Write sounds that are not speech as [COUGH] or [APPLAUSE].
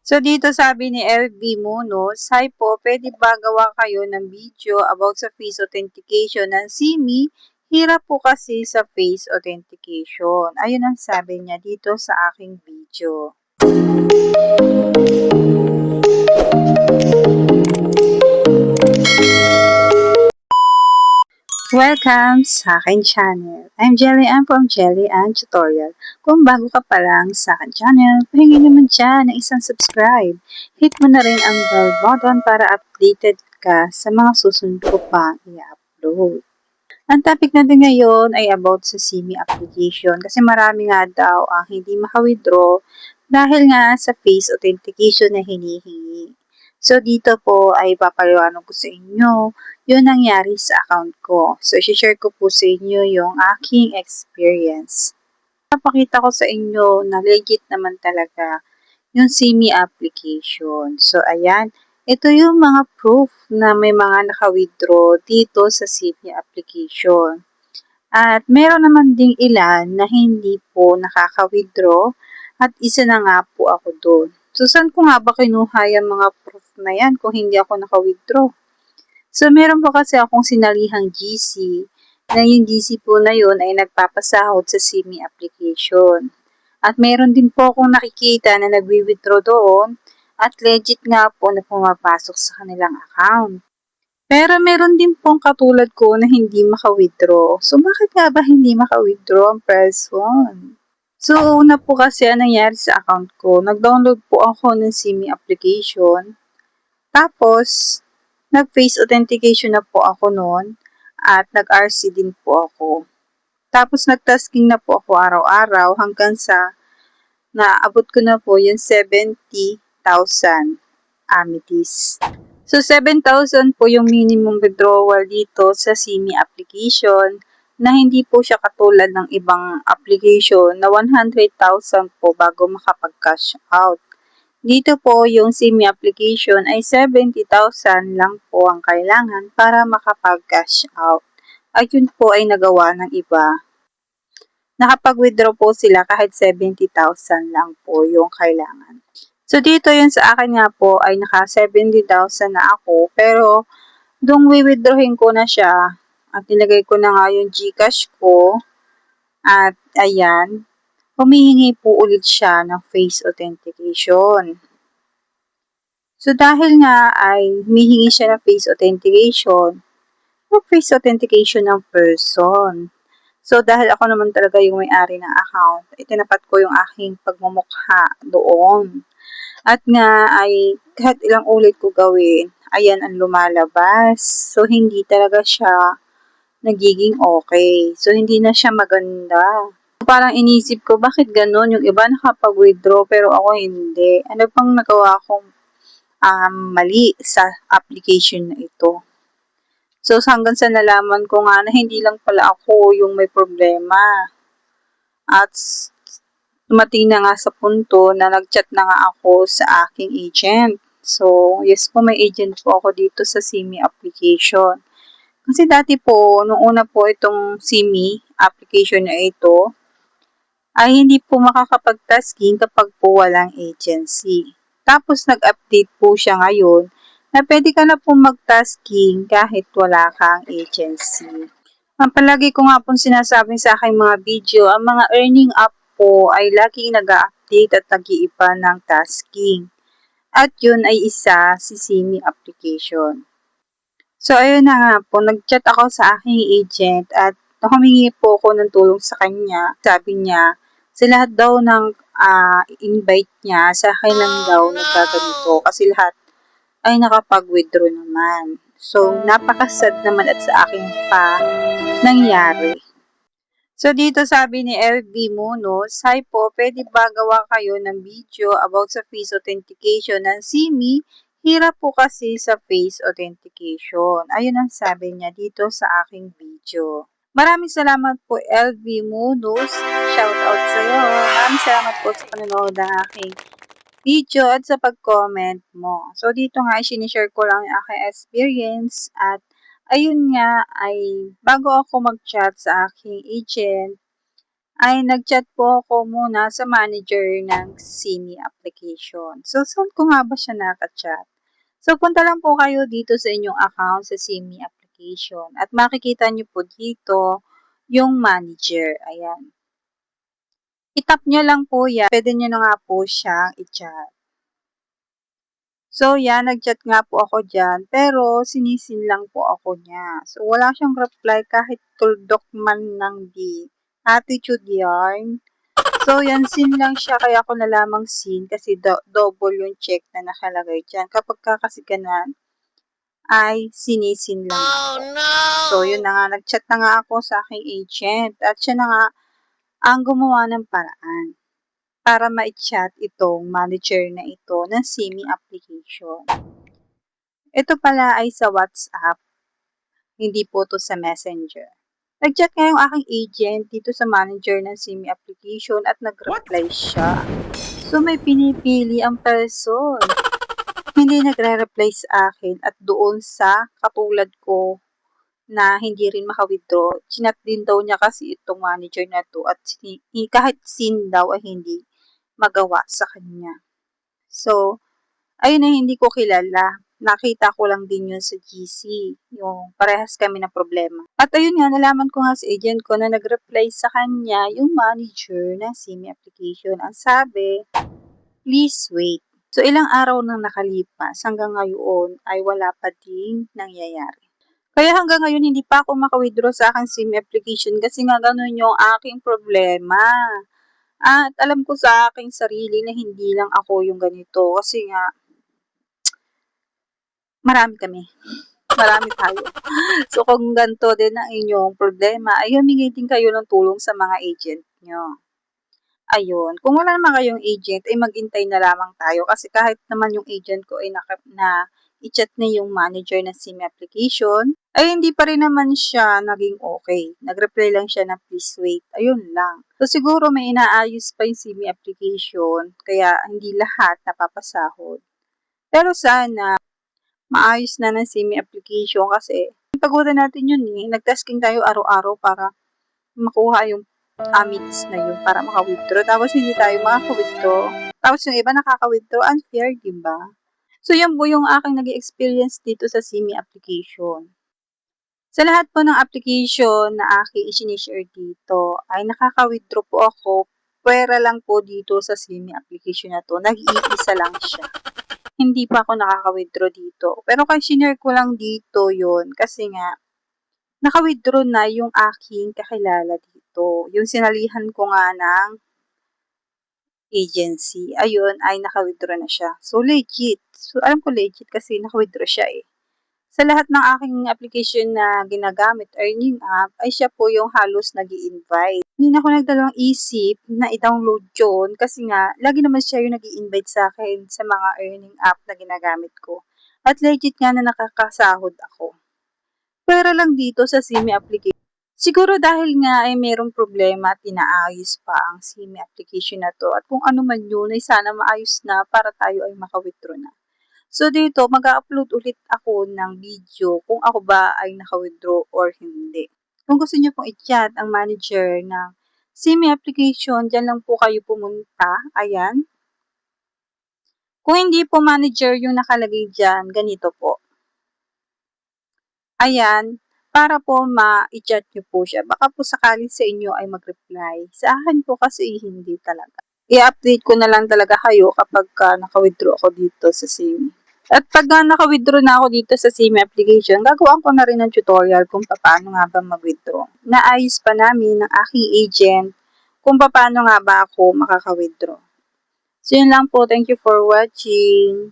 So, dito sabi ni LB Munoz, Hi po, pwede ba gawa kayo ng video about sa face authentication ng SIMI? Hirap po kasi sa face authentication. Ayun ang sabi niya dito sa aking video. Welcome sa aking channel. I'm Jelly Ann from Jelly Ann Tutorial. Kung bago ka pa lang sa aking channel, pahingi naman dyan ng isang subscribe. Hit mo na rin ang bell button para updated ka sa mga susunod ko pang i-upload. Ang topic natin ngayon ay about sa SIMI application kasi marami nga daw ang hindi maka-withdraw dahil nga sa face authentication na hinihingi. So, dito po ay papaliwanag ko sa inyo yung nangyari sa account ko. So, share ko po sa inyo yung aking experience. Papakita ko sa inyo na legit naman talaga yung SIMI application. So, ayan. Ito yung mga proof na may mga naka-withdraw dito sa SIMI application. At meron naman ding ilan na hindi po nakaka-withdraw at isa na nga po ako doon. So, saan ko nga ba kinuha yung mga proof na yan kung hindi ako naka-withdraw? So, meron po kasi akong sinalihang GC na yung GC po na yun ay nagpapasahod sa SIMI application. At meron din po akong nakikita na nagwi-withdraw doon at legit nga po na pumapasok sa kanilang account. Pero meron din pong katulad ko na hindi maka-withdraw. So, bakit nga ba hindi maka-withdraw ang person? So, una po kasi ang nangyari sa account ko, nag-download po ako ng SIMI application. Tapos, nag-face authentication na po ako noon at nag-RC din po ako. Tapos, nag-tasking na po ako araw-araw hanggang sa naabot ko na po yung 70,000 amethyst. So, 7,000 po yung minimum withdrawal dito sa SIMI application na hindi po siya katulad ng ibang application na 100,000 po bago makapag-cash out. Dito po yung SIMI application ay 70,000 lang po ang kailangan para makapag-cash out. At yun po ay nagawa ng iba. Nakapag-withdraw po sila kahit 70,000 lang po yung kailangan. So dito yun sa akin nga po ay naka 70,000 na ako pero dung wi-withdrawin ko na siya at nilagay ko na nga yung Gcash ko. At ayan, humihingi po ulit siya ng face authentication. So dahil nga ay humihingi siya ng face authentication, yung face authentication ng person. So dahil ako naman talaga yung may-ari ng account, itinapat ko yung aking pagmumukha doon. At nga ay kahit ilang ulit ko gawin, ayan ang lumalabas. So hindi talaga siya nagiging okay. So, hindi na siya maganda. Parang inisip ko, bakit ganun? Yung iba nakapag-withdraw, pero ako hindi. Ano pang nagawa kong um, mali sa application na ito? So, hanggang sa nalaman ko nga na hindi lang pala ako yung may problema. At tumating na nga sa punto na nag-chat na nga ako sa aking agent. So, yes po, may agent po ako dito sa SIMI application. Kasi dati po, nung una po itong SIMI application na ito, ay hindi po makakapag-tasking kapag po walang agency. Tapos nag-update po siya ngayon na pwede ka na po mag-tasking kahit wala kang agency. Ang palagi ko nga po sinasabi sa aking mga video, ang mga earning app po ay laging nag-update at nag-iiba ng tasking. At yun ay isa si SIMI application. So, ayun na nga po, nag-chat ako sa aking agent at humingi po ako ng tulong sa kanya. Sabi niya, sa lahat daw ng uh, invite niya, sa akin lang daw nagkaganito kasi lahat ay nakapag-withdraw naman. So, napakasad naman at sa akin pa nangyari. So, dito sabi ni LB Munoz, Hi po, pwede ba gawa kayo ng video about sa face authentication ng SIMI Hirap po kasi sa face authentication. Ayun ang sabi niya dito sa aking video. Maraming salamat po LV Munoz. Shout out sa iyo. Maraming salamat po sa panonood ng aking video at sa pag-comment mo. So dito nga, sinishare ko lang yung aking experience at ayun nga ay bago ako mag-chat sa aking agent ay nag-chat po ako muna sa manager ng Simi application. So, saan ko nga ba siya nakachat? So, punta lang po kayo dito sa inyong account sa Simi application at makikita niyo po dito yung manager. Ayan. I-tap nyo lang po yan. Pwede nyo na nga po siyang i-chat. So, yan, nag-chat nga po ako dyan, pero sinisin lang po ako niya. So, wala siyang reply kahit tuldok man ng di attitude yarn. So, yan, sin lang siya, kaya ako nalamang sin kasi do- double yung check na nakalagay dyan. Kapag ka kasi ganan, ay sinisin lang ako. Oh no! So, yun na nga, nag-chat na nga ako sa aking agent at siya na nga ang gumawa ng paraan para ma-chat itong manager na ito ng Simi application. Ito pala ay sa WhatsApp, hindi po to sa Messenger. Nag-chat nga yung aking agent dito sa manager ng Simi application at nag-reply siya. So may pinipili ang person. Hindi nagre-reply sa akin at doon sa katulad ko na hindi rin maka-withdraw. Chinat din daw niya kasi itong manager na to at kahit sin daw ay hindi magawa sa kanya. So, ayun na hindi ko kilala. Nakita ko lang din yun sa GC. Yung parehas kami na problema. At ayun nga, nalaman ko nga sa agent ko na nag-reply sa kanya yung manager ng SIMI application. Ang sabi, please wait. So, ilang araw nang nakalipas hanggang ngayon ay wala pa ding nangyayari. Kaya hanggang ngayon hindi pa ako maka-withdraw sa aking SIM application kasi nga ganun yung aking problema. At alam ko sa aking sarili na hindi lang ako yung ganito kasi nga marami kami. Marami tayo. [LAUGHS] So kung ganito din ang inyong problema, ay humingi din kayo ng tulong sa mga agent nyo. Ayun. Kung wala naman kayong agent, ay maghintay na lamang tayo kasi kahit naman yung agent ko ay naka, na i-chat na yung manager ng SIM application, ay hindi pa rin naman siya naging okay. Nag-reply lang siya na please wait. Ayun lang. So siguro may inaayos pa yung SIM application, kaya hindi lahat napapasahod. Pero sana, maayos na ng SIM application kasi pagutan natin yun eh. Nag-tasking tayo araw-araw para makuha yung amitis na yun para maka-withdraw. Tapos hindi tayo makaka-withdraw. Tapos yung iba nakaka-withdraw. Unfair, di ba? So, yan po yung aking nag experience dito sa SIMI application. Sa lahat po ng application na aking isinishare dito, ay nakaka-withdraw po ako. Pwera lang po dito sa SIMI application na to. Nag-iisa lang siya. Hindi pa ako nakaka-withdraw dito. Pero kay sinare ko lang dito yon kasi nga, naka-withdraw na yung aking kakilala dito. Yung sinalihan ko nga ng agency, ayun, ay naka-withdraw na siya. So, legit. So, alam ko legit kasi naka-withdraw siya eh. Sa lahat ng aking application na ginagamit, earning app, ay siya po yung halos nag invite Hindi na ako nagdalawang isip na i-download yun kasi nga, lagi naman siya yung nag invite sa akin sa mga earning app na ginagamit ko. At legit nga na nakakasahod ako. Pero lang dito sa SIMI application, Siguro dahil nga ay mayroong problema at inaayos pa ang SIMI application na to at kung ano man yun ay sana maayos na para tayo ay maka-withdraw na. So dito, mag-upload ulit ako ng video kung ako ba ay naka-withdraw or hindi. Kung gusto niyo pong i-chat ang manager ng SIMI application, dyan lang po kayo pumunta. Ayan. Kung hindi po manager yung nakalagay dyan, ganito po. Ayan, para po ma-chat nyo po siya. Baka po sakali sa inyo ay mag-reply. Sa akin po kasi hindi talaga. I-update ko na lang talaga kayo kapag uh, naka-withdraw ako dito sa SIMI. At pag uh, naka-withdraw na ako dito sa SIMI application, gagawin ko na rin ng tutorial kung paano nga ba mag-withdraw. Naayos pa namin ng aking agent kung paano nga ba ako makaka-withdraw. So, yun lang po. Thank you for watching.